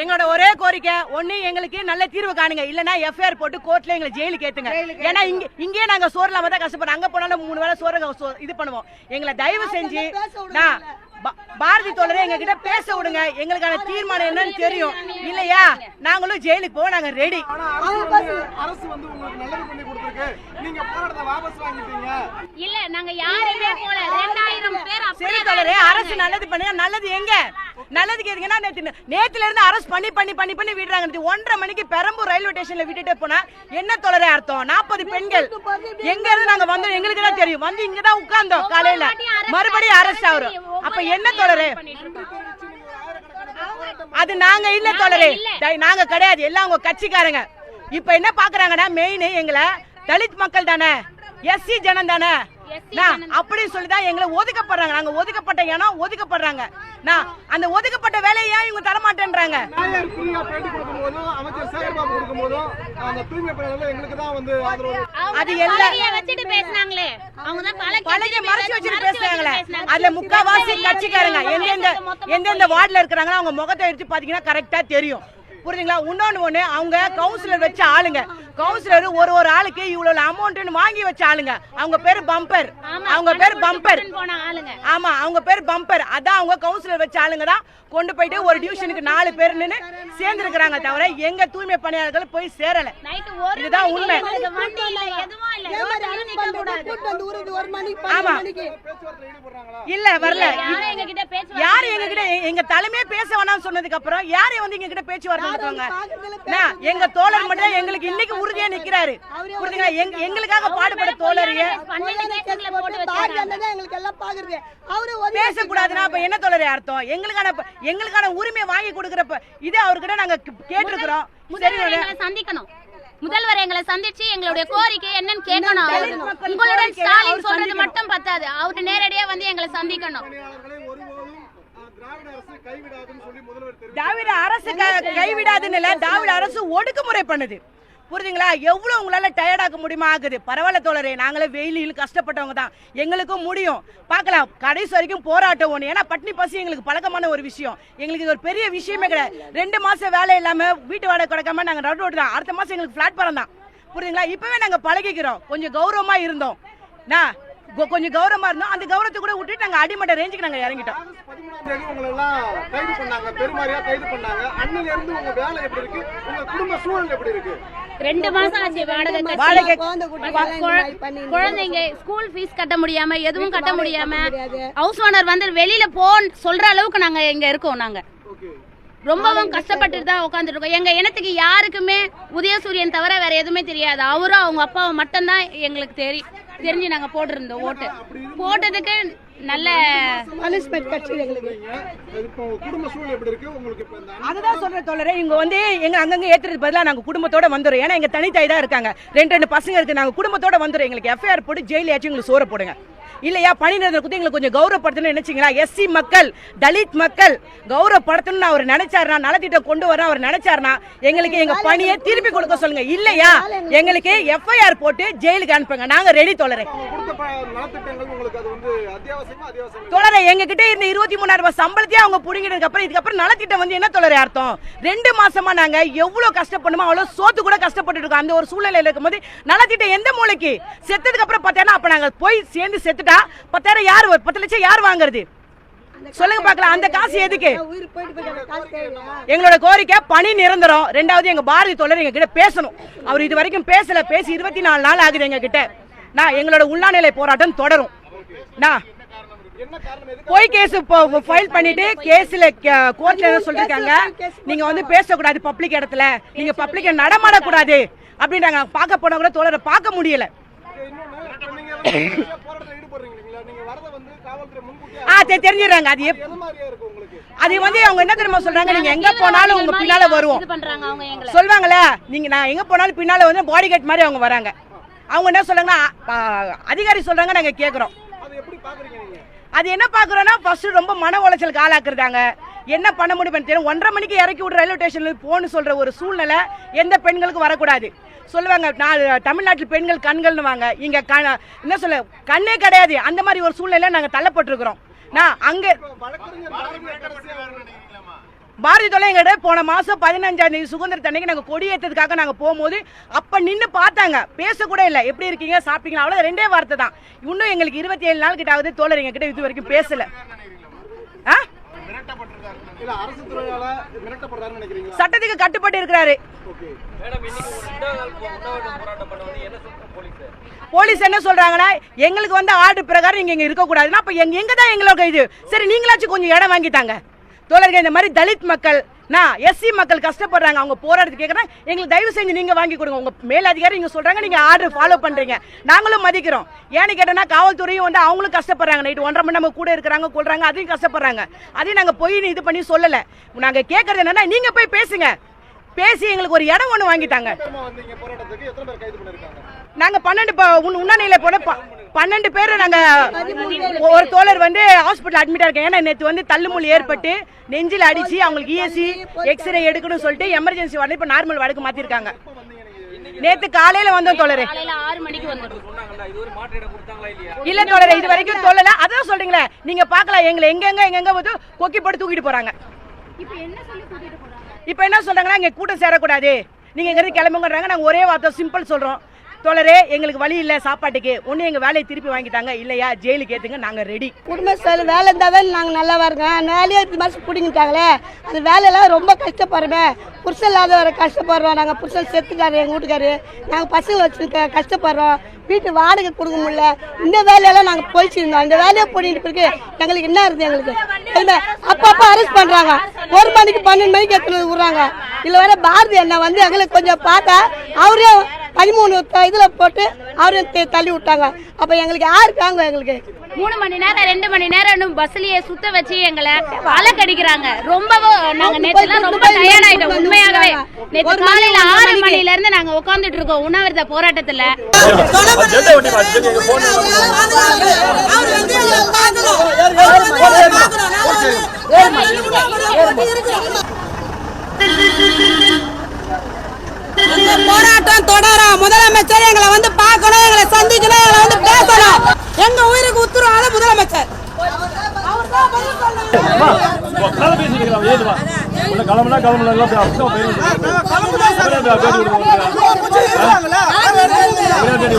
எங்களோட ஒரே கோரிக்கை ஒண்ணு எங்களுக்கு நல்ல தீர்வு காணுங்க. இல்லனா எஃப்ஐஆர் போட்டு கோர்ட்ல எங்களை ஜெயிலுக்கு ஏத்துங்க. ஏன்னா இங்க இங்கேயே நாங்க சோறு இல்லாம தான் கஷ்டப்படுறோம். அங்க போனாலும் மூணு வேளை சோறு இது பண்ணுவோம். எங்களை தயவு செஞ்சு நான் பாரதி தோழரே எங்க கிட்ட பேச விடுங்க. எங்களுக்கான தீர்மானம் என்னன்னு தெரியும். இல்லையா? நாங்களும் ஜெயிலுக்கு போக நாங்க ரெடி அரசு வந்து உங்களுக்கு நல்லது பண்ணி கொடுத்துருக்கு. நீங்க போராட்டத்தை வாபஸ் வாங்கிட்டீங்க. இல்ல நாங்க யாருமே போல. ரெண்டாயிரம் பேர் சரி தோழரே அரசு நல்லது பண்ணுங்க. நல்லது எங்க? நல்லதுக்கு எதுக்குன்னா நேத்து நேத்துல இருந்து அரசு பண்ணி பண்ணி பண்ணி பண்ணி விடுறாங்க. ஒன்றரை மணிக்கு பெரம்பூர் ரயில்வே ஸ்டேஷன்ல விட்டுட்டு போனா என்ன தோழரே அர்த்தம்? நாற்பது பெண்கள். எங்க இருந்து நாங்க வந்தோம்? எங்களுக்கு தான் தெரியும். வந்து இங்க தான் உட்கார்ந்தோம் காலையில. மறுபடியும் அரசு ஆகுறோம் அப்ப என்ன தோழரே? அது நாங்க இல்ல தோழரே. டேய், நாங்க கிடையாது. எல்லாம் உங்க கட்சிக்காரங்க. இப்ப என்ன பாக்குறாங்கன்னா மெயின் எங்களை தலித் மக்கள் தானே. எஸ்சி ஜனம் தானே நான் அப்படி சொல்லி தான் எங்களை ஒதுக்கப்படுறாங்க. நாங்க ஒதுக்கப்பட்ட இனம் ஒதுக்கப்படுறாங்க. நான் அந்த ஒதுக்கப்பட்ட வேலையை ஏன் இவங்க தர மாட்டேன்றாங்க அது தான் எல்லா- பலகைய வச்சுட்டு பேசுனாங்களே. அவங்க தான் பலகை பழகி வச்சுட்டு மறைச்சு வச்சுட்டு பேசுறாங்களே. அதுல முக்காவாசி கட்சிக்காரங்க எந்தெந்த எந்தெந்த வார்டுல இருக்கிறாங்களோ அவங்க முகத்தை எடுத்து பாத்தீங்கன்னா கரெக்டா தெரியும். புரியுதுங்களா? இன்னொன்னு ஒண்ணு அவங்க கவுன்சிலர் வச்ச ஆளுங்க. கவுன்சிலர் ஒரு ஒரு ஆளுக்கு இவ்வளவு அமௌண்ட்னு வாங்கி வச்ச ஆளுங்க. அவங்க பேரு பம்பர் அவங்க பேரு பம்பர் கொடுத்து போன ஆளுங்க. ஆமா அவங்க பேர் பம்பர் அதான் அவங்க கவுன்சிலர் வச்ச ஆளுங்க தான். கொண்டு போயிட்டு ஒரு டிவிஷனுக்கு நாலு பேர் நின்னு சேர்ந்திருக்கிறாங்க தவிர எங்க தூய்மை பணியாளர்கள் போய் சேரல. இதுதான் உண்மை. ஆமா. இல்ல வரல. பேச்சு யாரு எங்க கிட்ட எங்க தலைமையே பேச வேணாம்னு சொன்னதுக்கு அப்புறம் யாரு வந்து எங்க கிட்ட பேச்சுவார்த்தை நடத்துவாங்க நான், எங்க தோழர் மட்டும் எங்களுக்கு இன்னைக்கு உறுதியா நிக்கிறாரு. புரியுதுங்களா எங்க- எங்களுக்காக பாடுபட தோழரைய பன்னெண்டு கேசுகளை போட்டு வச்சிருக்காங்க எங்களுக்கு எல்லாம் பாக்குறது. அவரு பேசக்கூடாதுன்னா அப்ப என்ன தோழரே அர்த்தம்? எங்களுக்கான எங்களுக்கான உரிமையை வாங்கி கொடுக்கறப்ப இது அவர்கிட்ட நாங்க கேட்டிருக்கிறோம். சந்திக்கணும். முதல்வர் எங்களை சந்திச்சு எங்களுடைய கோரிக்கை என்னன்னு கேட்கணும் உங்களுடன் ஸ்டாலின் அவர் சொல்றது. மட்டும் பத்தாது. அவரு நேரடியா வந்து எங்களை சந்திக்கணும். திராவிட அரசு கைவிடாதுன்னு சொல்லி முதல்வர் தெரிவித்தார். திராவிட அரசு க- கைவிடாதுன்னு இல்ல திராவிட அரசு ஒடுக்குமுறை பண்ணுது. புரியுதுங்களா எவ்வளோ உங்களால் டயர்டாக்க முடியுமா? ஆகுது. பரவாயில்ல தோழரே நாங்களே வெயிலில் கஷ்டப்பட்டவங்க தான். எங்களுக்கும் முடியும். பார்க்கலாம். கடைசி வரைக்கும் போராட்டம் ஒன்று ஏன்னா பட்னி பசி எங்களுக்கு பழக்கமான ஒரு விஷயம். எங்களுக்கு இது ஒரு பெரிய விஷயமே கிடையாது. ரெண்டு மாதம் வேலை இல்லாமல் வீட்டு வாடகை கொடுக்காம நாங்கள் நடு ரோடு தான். அடுத்த மாதம் எங்களுக்கு பிளாட்பாரம் தான். புரியுதுங்களா இப்போவே நாங்கள் பழகிக்கிறோம். கொஞ்சம் கௌரவமாக இருந்தோம். நான் கொஞ்சம் கௌரவமா இருந்தோம். அந்த கௌரவத்தை கூட விட்டுட்டு நாங்க அடிமட்ட ரேஞ்சுக்கு நாங்க இறங்கிட்டோம். கைது பண்ணாங்க. பெருமாரியா கைது பண்ணாங்க. அண்ணன் இருந்து உங்க வேலை எப்படி இருக்கு? உங்க குடும்ப சூழல் எப்படி இருக்கு? ரெண்டு மாசம் ஆச்சு வாடகை குழந்தைங்க ஸ்கூல் ஃபீஸ் கட்ட முடியாம எதுவும் கட்ட முடியாம. ஹவுஸ் ஓனர் வந்து வெளியில போன்னு சொல்ற அளவுக்கு நாங்க இங்க இருக்கோம் நாங்க. ஓகே. ரொம்பவும் கஷ்டப்பட்டுட்டு தான் உட்காந்துட்டு இருக்கோம் எங்க இனத்துக்கு யாருக்குமே உதயசூரியன் தவிர வேற எதுவுமே தெரியாது. அவரும் அவங்க அப்பாவும் மட்டும்தான் எங்களுக்கு தெரியும் தெரிஞ்சு நாங்க போட்டிருந்தோம் ஓட்டு. போட்டதுக்கு நல்ல பனிஷ்மெண்ட் கட்சி எங்களுக்கு இப்போ உங்க குடும்ப சூழல் எப்படி இருக்கு? உங்களுக்கு இப்ப இந்த அதுதான் சொல்றேன் தோழரே இங்க வந்து எங்க அங்கங்க ஏத்துறது பதிலா நாங்க குடும்பத்தோட வந்துரும் ஏன்னா எங்க தனித்தாய் தான் இருக்காங்க. ரெண்டு ரெண்டு பசங்க இருக்கு. நாங்க குடும்பத்தோட வந்துரும் எங்களுக்கு எஃப்ஐஆர் போட்டு ஜெயில ஆச்சு எங்களுக்கு சோற போடுங்க. இல்லையா பணி நிரந்தர குத்தி எங்களுக்கு கொஞ்சம் கௌரவப்படுத்தணும்னு நினைச்சீங்களா? எஸ்சி மக்கள் தலித் மக்கள் கௌரவப்படுத்தணும்னு அவர் நினைச்சாருனா நலத்திட்டம் கொண்டு வர அவர் நினைச்சாருனா எங்களுக்கு எங்க பணியை திருப்பி கொடுக்க சொல்லுங்க. இல்லையா? எங்களுக்கு எஃப்ஐஆர் போட்டு ஜெயிலுக்கு அனுப்புங்க. நாங்க ரெடி அத்தியாவசியம்? தோழரை எங்க கிட்ட இருந்த இருபத்தி மூணாயிரம் ரூபாய் சம்பளத்தையே அவங்க புடுங்கினதுக்கு அப்புறம் இதுக்கப்புறம் நலத்திட்டம் வந்து என்ன தோழரை அர்த்தம்? ரெண்டு மாசமா நாங்க எவ்வளவு கஷ்டப்படணுமோ அவ்வளவு சோத்து கூட கஷ்டப்பட்டு இருக்கோம். அந்த ஒரு சூழ்நிலையில இருக்கும்போது நலத்திட்டம் எந்த மூளைக்கு செத்ததுக்கு அப்புறம் பத்தாயிரம் அப்ப நாங்க போய் சேர்ந்து செத்துட்டா பத்தாயிரம் யார் பத்து லட்சம் யார் வாங்குறது? சொல்லுங்க பார்க்கலாம் அந்த காசு எதுக்கு? எங்களோட கோரிக்கை பணி நிரந்தரம். ரெண்டாவது எங்க பாரதி தோழர் எங்க கிட்ட பேசணும். அவர் இது வரைக்கும் பேசல பேசி இருபத்தி நாலு நாள் ஆகுது எங்க கிட்ட. நான் எங்களோட உண்ணாநிலை போராட்டம் தொடரும். நான் என்ன காரணம் எதுக்கு போய் கேஸ் ஃபைல் பண்ணிட்டு கேஸ்ல கோர்ட்ல என்ன சொல்லிருக்காங்க? நீங்க வந்து பேசக்கூடாது பப்ளிக் இடத்துல. நீங்க பப்ளிக் நடமாடக்கூடாது. அப்படின்றாங்க. பார்க்க போனா கூட தோழரை பார்க்க முடியல. ஆ தெ- தெரிஞ்சிடுறாங்க. அது எப்- எது மாதிரியா இருக்கு உங்களுக்கு? அது வந்து அவங்க என்ன தெரியுமா சொல்றாங்க? நீங்க எங்க போனாலும் உங்க பின்னால வருவோம். இது பண்றாங்க அவங்க எங்களை. சொல்வாங்கல்ல நீங்க நான் எங்க போனாலும் பின்னால வந்து பாடி கார்டு மாதிரி அவங்க வராங்க. அவங்க என்ன சொல்றாங்கன்னா அதிகாரி சொல்றாங்க நாங்க கேக்குறோம். அது என்ன பாக்குறோம்னா ஃபர்ஸ்ட் ரொம்ப மன உளைச்சலுக்கு ஆளாக்குறாங்க என்ன பண்ண முடியும் தெரியும் ஒன்றரை மணிக்கு இறக்கி விட்ற ரயில்வே ஸ்டேஷனில் போன்னு சொல்ற ஒரு சூழ்நிலை எந்த பெண்களுக்கும் வரக்கூடாது. சொல்லுவாங்க நான் தமிழ்நாட்டில் பெண்கள் கண்கள்னு வாங்க இங்க க- என்ன சொல்ல கண்ணே கிடையாது. அந்த மாதிரி ஒரு சூழ்நிலை நாங்கள் தள்ளப்பட்டிருக்கிறோம். நான் அங்கே பாரதி கடைசியா பாரதி தொலை எங்கிட்ட போன மாசம் பதினஞ்சாம் தேதி சுதந்திர அன்னைக்கு நாங்க கொடியேற்றதுக்காக நாங்க போகும்போது அப்ப நின்னு பார்த்தாங்க. பேச கூட இல்ல. எப்படி இருக்கீங்க? சாப்பிட்டீங்களா? அவ்வளவு ரெண்டே வார்த்தை தான். இன்னும் எங்களுக்கு இருபத்தி ஏழு நாள் கிட்ட ஆகுது. தோழர் எங்க கிட்ட இது வரைக்கும் பேசல. ஆ? இல்ல அரசு துறையால மிரட்டப்படுறாருன்னு நினைக்கிறீங்களா? சட்டத்துக்கு கட்டுப்பட்டு இருக்கிறாரு. ஓகே. போலீஸ்? என்ன சொல்றாங்கன்னா எங்களுக்கு வந்து ஆர்டர் பிரகாரம் நீங்க இங்க இருக்க கூடாதுன்னா அப்ப எங்க எங்க தான் எங்களோட இது? சரி நீங்களாச்சும் கொஞ்சம் இடம் வாங்கிட்டாங்க தோழர்கள் இந்த மாதிரி தலித் மக்கள் நான் எஸ்சி மக்கள் கஷ்டப்படுறாங்க அவங்க போராடுறது கேட்குறாங்க எங்களுக்கு தயவு செஞ்சு நீங்க வாங்கி கொடுங்க. உங்க மேலதிகாரி நீங்க சொல்றாங்க நீங்க ஆர்டர் ஃபாலோ பண்றீங்க. நாங்களும் மதிக்கிறோம். ஏன்னு கேட்டோம்னா காவல்துறையும் வந்து அவங்களும் கஷ்டப்படுறாங்க. நைட்டு ஒன்றரை மணி நம்ம கூட இருக்கிறாங்க கொள்றாங்க அதையும் கஷ்டப்படுறாங்க. அதையும் நாங்க போய் இது பண்ணி சொல்லல. நாங்க கேட்கறது என்னன்னா நீங்க போய் பேசுங்க. பேசி எங்களுக்கு ஒரு இடம் ஒன்று வாங்கிட்டாங்க. பேருமா வந்தீங்க? போராட்டத்துக்கு எத்தனை பேர் கைது பண்ணிருக்காங்க? நாங்க பன்னெண்டு உண்ணாநிலை போன பன்னெண்டு பேர் நாங்க ஒரு தோழர் வந்து ஹாஸ்பிட்டல் அட்மிட் இருக்கேன். ஏன்னா நேற்று வந்து தள்ளுமுள் ஏற்பட்டு நெஞ்சில் அடிச்சு அவங்களுக்கு இஎஸ்சி எக்ஸ்ரே எடுக்கணும்னு சொல்லிட்டு எமர்ஜென்சி வார்டு இப்ப நார்மல் வார்டுக்கு மாத்திருக்காங்க. நேத்து காலையில வந்தோம் தோழரே. இல்ல தோழரே இது வரைக்கும் சொல்லல அதான் சொல்றீங்களே நீங்க பார்க்கலாம். எங்களை எங்கெங்க எங்கெங்க வந்து கொக்கி போட்டு தூக்கிட்டு போறாங்க. இப்போ என்ன சொல்லி கூட்டிட்டு போறாங்க? இப்போ என்ன சொல்றாங்கன்னா இங்க கூட்டம் சேரக்கூடாது. நீங்க இங்கிருந்து கிளம்புங்கன்றாங்க. நாங்க ஒரே வார்த்தை சிம்பிள் சொல்றோம். தோழரே எங்களுக்கு வழி இல்ல சாப்பாட்டுக்கு. ஒண்ணு எங்க வேலையை திருப்பி வாங்கிட்டாங்க. இல்லையா? ஜெயிலுக்கு ஏத்துங்க நாங்க ரெடி குடும்ப சூழல் வேலை இருந்தால் தான் நாங்கள் நல்லா இருக்கோம் வேலையே இப்படி மாதிரி பிடிங்கிட்டாங்களே அந்த வேலையெல்லாம் ரொம்ப கஷ்டப்படுறோமே புருஷன் இல்லாத வர கஷ்டப்படுறோம். நாங்கள் புருஷன் செத்துக்காரு எங்கள் வீட்டுக்காரு. நாங்கள் பசங்க வச்சுருக்க கஷ்டப்படுறோம். வீட்டு வாடகை கொடுக்க முடியல. இந்த வேலையெல்லாம் நாங்கள் போயிச்சிருந்தோம் இந்த வேலையை போட்டிட்டு பிறகு எங்களுக்கு என்ன இருக்குது எங்களுக்கு? அப்பா அப்பப்போ அரெஸ்ட் பண்ணுறாங்க ஒரு மணிக்கு பன்னெண்டு மணிக்கு எடுத்துன்னு விட்றாங்க? இல்லை வர பாரதி அண்ணா வந்து எங்களுக்கு கொஞ்சம் பார்த்தா அவரே பதிமூணு இதில் போட்டு அவரையும் த- தள்ளி விட்டாங்க. அப்போ எங்களுக்கு யார் தாங்க எங்களுக்கு? மூணு மணி நேரம் ரெண்டு மணி நேரம் பஸ்லயே சுத்த வச்சு எங்களை அலக்கடிக்கிறாங்க. ரொம்பவும் நாங்க நேற்றுலாம் ரொம்ப டயர்ட் ஆயிட்டோம் உண்மையாகவே. நேற்று காலையில ஆறு மணில இருந்து நாங்க உட்கார்ந்துட்டு இருக்கோம் உண்ணாவிரத போராட்டத்துல. இந்த போராட்டம் தொடரும் முதலமைச்சர் எங்களை வந்து பார்க்கணும் எங்களை சந்திக்கணும் எங்களை வந்து பேசணும் எங்க உயிருக்கு உத்தரவாத முதலமைச்சர் உன்னை கிளம்புனா